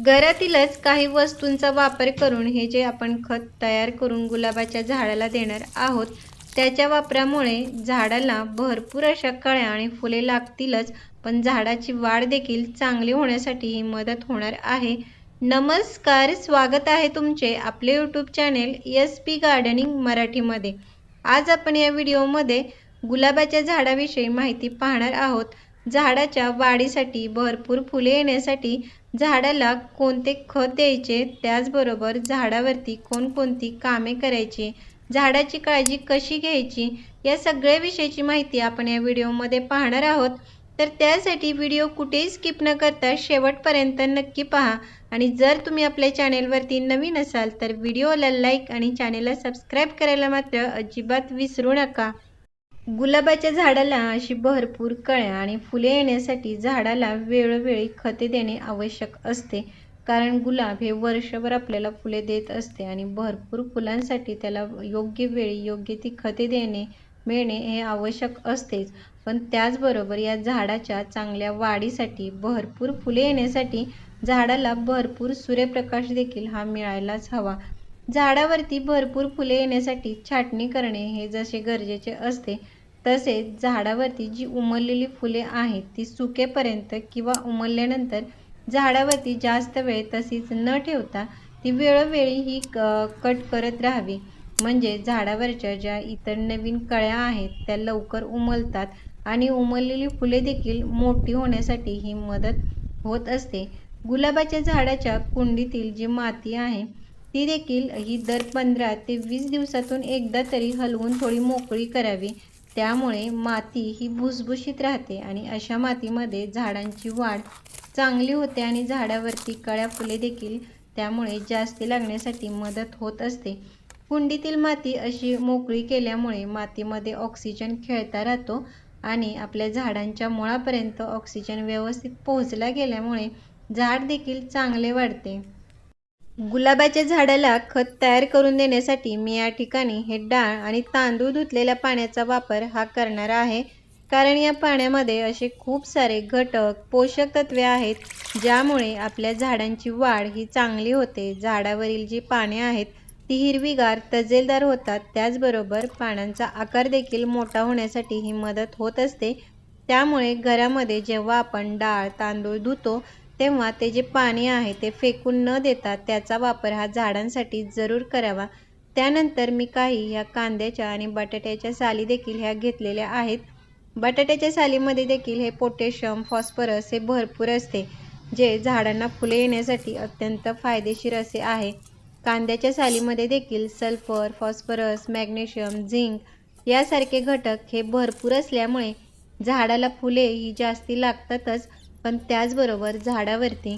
घरातीलच काही वस्तूंचा वापर करून हे जे आपण खत तयार करून गुलाबाच्या झाडाला देणार आहोत त्याच्या वापरामुळे झाडाला भरपूर अशा कळ्या आणि फुले लागतीलच पण झाडाची वाढ देखील चांगली होण्यासाठी ही मदत होणार आहे. नमस्कार स्वागत आहे तुमचे आपले YouTube channel S P gardening मराठीमध्ये. आज आपण या व्हिडिओमध्ये गुलाबाच्या झाडाविषयी माहिती पाहणार आहोत. झाडाच्या वाढीसाठी भरपूर फुले येण्यासाठी झाडाला कोणते खत द्यायचे? त्याचबरोबर झाडावरती कोणकोणती कामे करायची? झाडाची काळजी कशी घ्यायची? या सगळ्या विषयीची माहिती आपण या व्हिडिओमध्ये पाहणार आहोत. तर त्यासाठी व्हिडिओ कुठेही स्किप न करता शेवटपर्यंत नक्की पहा. आणि जर तुम्ही आपल्या चॅनेलवरती नवीन असाल तर व्हिडिओला लाईक आणि चॅनेलला सबस्क्राईब करायला मात्र अजिबात विसरू नका. गुलाबाच्या झाडाला अशी भरपूर कळ्या आणि फुले येण्यासाठी झाडाला वेळोवेळी खते देणे आवश्यक असते. कारण गुलाब हे वर्षभर आपल्याला फुले देत असते आणि भरपूर फुलांसाठी त्याला योग्य वेळी योग्य ती खते देणे मिळणे हे आवश्यक असतेच. पण त्याचबरोबर या झाडाच्या चांगल्या वाढीसाठी भरपूर फुले येण्यासाठी झाडाला भरपूर सूर्यप्रकाश देखील हा मिळायलाच हवा. झाडावरती भरपूर फुले येण्यासाठी छाटणी करणे हे जसे गरजेचे असते तसेच झाडावरती जी उमललेली फुले आहेत ती सुकेपर्यंत किंवा उमलल्यानंतर झाडावरती जास्त वेळ तशीच न ठेवता ती वेळोवेळी ही क कट करत राहावी. म्हणजे झाडावरच्या ज्या इतर नवीन कळ्या आहेत त्या लवकर उमलतात आणि उमललेली फुले देखील मोठी होण्यासाठी ही मदत होत असते. गुलाबाच्या झाडाच्या कुंडीतील जी माती आहे ती देखील ही दर पंधरा ते वीस दिवसातून एकदा तरी हलवून थोडी मोकळी करावी. त्यामुळे माती ही भुसभुशीत राहते आणि अशा मातीमध्ये झाडांची वाढ चांगली होते आणि झाडावरती कळ्या फुले देखील त्यामुळे जास्ती लागण्यासाठी मदत होत असते. कुंडीतील माती अशी मोकळी केल्यामुळे मातीमध्ये ऑक्सिजन खेळता राहतो आणि आपल्या झाडांच्या मुळापर्यंत ऑक्सिजन व्यवस्थित पोहोचला गेल्यामुळे झाड देखील चांगले वाढते. गुलाबाच्या झाडाला खत तयार करून देण्यासाठी मी या ठिकाणी हे डाळ आणि तांदूळ धुतलेल्या पाण्याचा वापर हा करणार आहे. कारण या पाण्यामध्ये असे खूप सारे घटक पोषक तत्वे आहेत ज्यामुळे आपल्या झाडांची वाढ ही चांगली होते. झाडावरील जी पाने आहेत ती हिरवीगार तजेलदार होतात. त्याचबरोबर पानांचा आकार देखील मोठा होण्यासाठी ही मदत होत असते. त्यामुळे घरामध्ये जेव्हा आपण डाळ तांदूळ धुतो तेव्हा ते जे पाणी आहे ते फेकून न देता त्याचा वापर हा झाडांसाठी जरूर करावा. त्यानंतर मी काही ह्या कांद्याच्या आणि बटाट्याच्या साली देखील ह्या घेतलेल्या आहेत. बटाट्याच्या सालीमध्ये देखील हे पोटॅशियम फॉस्फरस हे भरपूर असते जे झाडांना फुले येण्यासाठी अत्यंत फायदेशीर असे आहे. कांद्याच्या सालीमध्ये देखील सल्फर फॉस्फरस मॅग्नेशियम झिंक यासारखे घटक हे भरपूर असल्यामुळे झाडाला फुले ही जास्ती लागतातच. पण त्याचबरोबर झाडावरती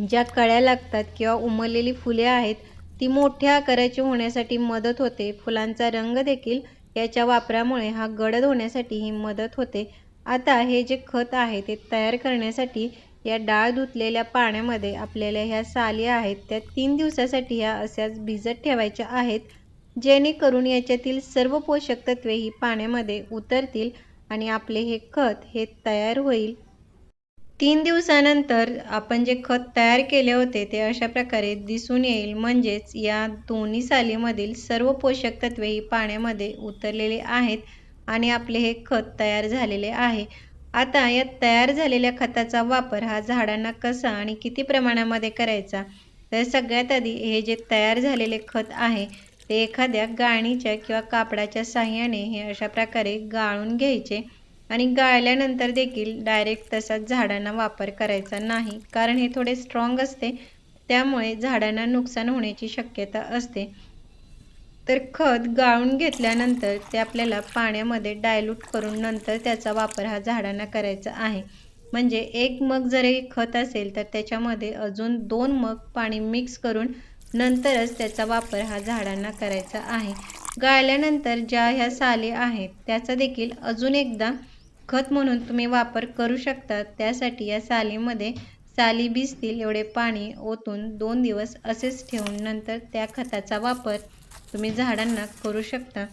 ज्या कळ्या लागतात किंवा उमललेली फुले आहेत ती मोठ्या आकाराची होण्यासाठी मदत होते. फुलांचा रंग देखील याच्या वापरामुळे हा गडद होण्यासाठी ही मदत होते. आता हे जे खत आहे ते तयार करण्यासाठी या डाळ धुतलेल्या पाण्यामध्ये आपल्याला ह्या साली आहेत त्या तीन दिवसासाठी ह्या अशाच भिजत ठेवायच्या आहेत जेणेकरून याच्यातील सर्व पोषक तत्वे ही पाण्यामध्ये उतरतील आणि आपले हे खत हे तयार होईल. तीन दिवसानंतर आपण जे खत तयार केले होते ते अशा प्रकारे दिसून येईल. म्हणजेच या दोन्ही सालीमधील सर्व पोषक तत्वे ही पाण्यामध्ये उतरलेले आहेत आणि आपले हे खत तयार झालेले आहे. आता या तयार झालेल्या खताचा वापर हा झाडांना कसा आणि किती प्रमाणामध्ये करायचा तर सगळ्यात आधी हे जे तयार झालेले खत आहे ते एखाद्या गाळणीच्या किंवा कापडाच्या साह्याने हे अशा प्रकारे गाळून घ्यायचे. आणि गाळल्यानंतर देखील डायरेक्ट तसाच झाडांना वापर करायचा नाही. कारण हे थोडे स्ट्रॉंग असते. त्यामुळे झाडांना नुकसान होण्याची शक्यता असते. तर खत गाळून घेतल्यानंतर ते आपल्याला पाण्यामध्ये डायल्यूट करून नंतर त्याचा वापर हा झाडांना करायचा आहे. म्हणजे एक मग जर खत असेल तर त्याच्यामध्ये अजून दोन मग पाणी मिक्स करून नंतरच त्याचा वापर हा झाडांना करायचा आहे. गाळल्यानंतर ज्या ह्या साली आहेत त्याचा देखील अजून एकदा खत म्हणून तुम्ही वापर करू शकता त्यासाठी या सालीमध्ये साली भिजतील एवढे पाणी ओतून दोन दिवस असेच ठेवून नंतर त्या खताचा वापर तुम्ही झाडांना करू शकता.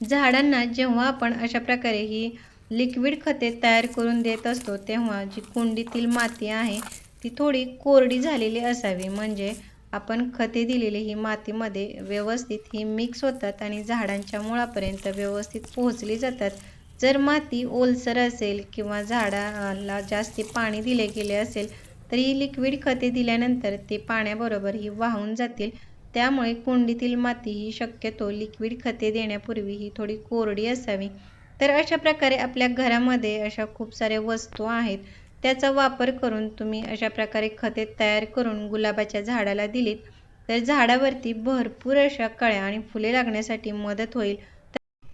झाडांना जेव्हा आपण अशा प्रकारे ही लिक्विड खते तयार करून देत असतो तेव्हा जी कुंडीतील माती आहे ती थोडी कोरडी झालेली असावी. म्हणजे आपण खते दिलेली ही मातीमध्ये व्यवस्थित ही मिक्स होतात आणि झाडांच्या मुळापर्यंत व्यवस्थित पोहोचली जातात. जर माती ओलसर असेल किंवा झाडाला जास्ती पाणी दिले गेले असेल तर ही लिक्विड खते दिल्यानंतर ते पाण्याबरोबर ही वाहून जातील. त्यामुळे कुंडीतील माती ही शक्यतो लिक्विड खते देण्यापूर्वी ही थोडी कोरडी असावी. तर अशा प्रकारे आपल्या घरामध्ये अशा खूप साऱ्या वस्तू आहेत. त्याचा वापर करून तुम्ही अशा प्रकारे खते तयार करून गुलाबाच्या झाडाला दिलीत तर झाडावरती भरपूर अशा कळ्या आणि फुले लागण्यासाठी मदत होईल.